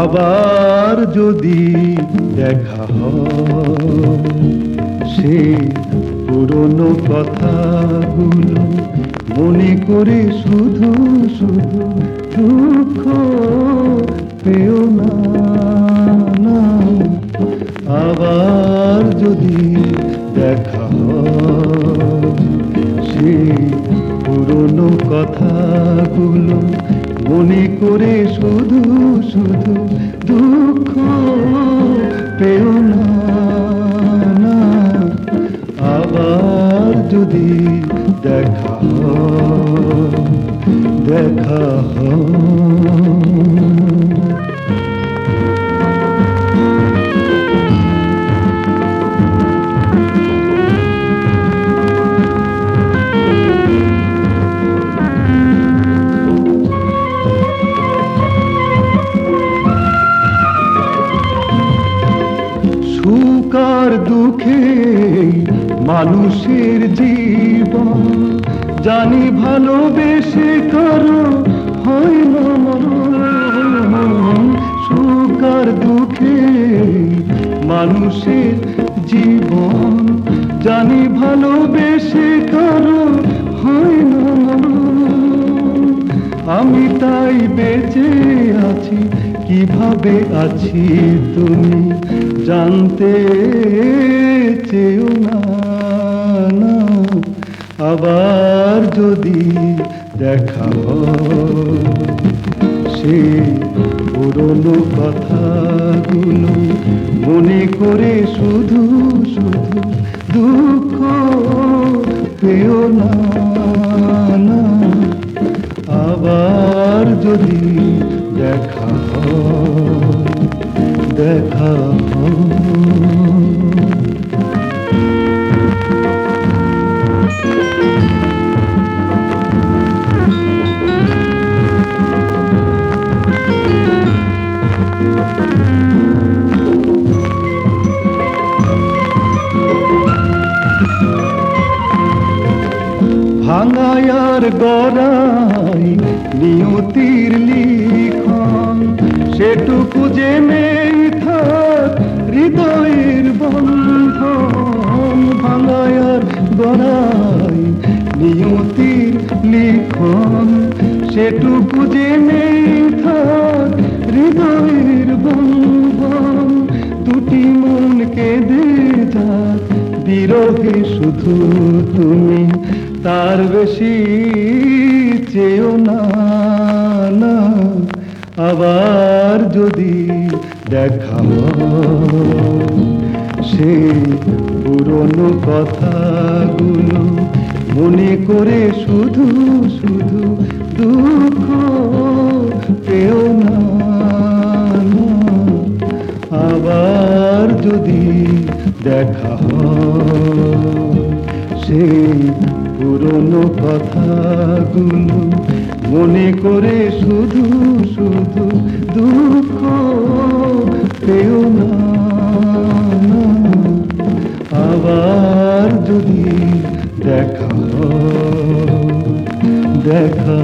আবার যদি দেখা সে পুরনো কথাগুলো মনে করে শুধু শুধু দুঃখ পেও না। আবার যদি দেখা সে পুরনো কথাগুলো মনে করে শুধু শুধু দুঃখ পেও না। আবার যদি দেখা দেখা হয় দুঃখে মানুষের জীবন। জানি ভালোবেসে কারও হয় না দুঃখে মানুষের জীবন। জানি ভালোবেসে কারও হয় আমি তাই বেঁচে আছি। কীভাবে আছি তুমি জানতে চেও না। আবার যদি দেখা সে পুরনো কথাগুলো মনে করে শুধু শুধু দুঃখ পেও না। আবার যদি দেখা দেখা ভাঙায়ার গড়াই নিয়তির লিখন সেটুকু যে নেই থাক, হৃদয়ের বন্ধন ভাঙায়ার গড়াই নিয়তির লিখন। সেটুকু যে নেই থাক, হৃদয়ের বন্ধন, দুটি মন কেঁদে যাক, বিরহে শুধু তুমি, তার বেশি চেয়েও না। আবার যদি দেখা সেই পুরনো কথাগুলো মনে করে শুধু শুধু দুঃখ পেও না। আবার যদি দেখা সেই পুরনো কথাগুলো মনে করে শুধু শুধু দুঃখ পেও না। আবার যদি দেখা দেখা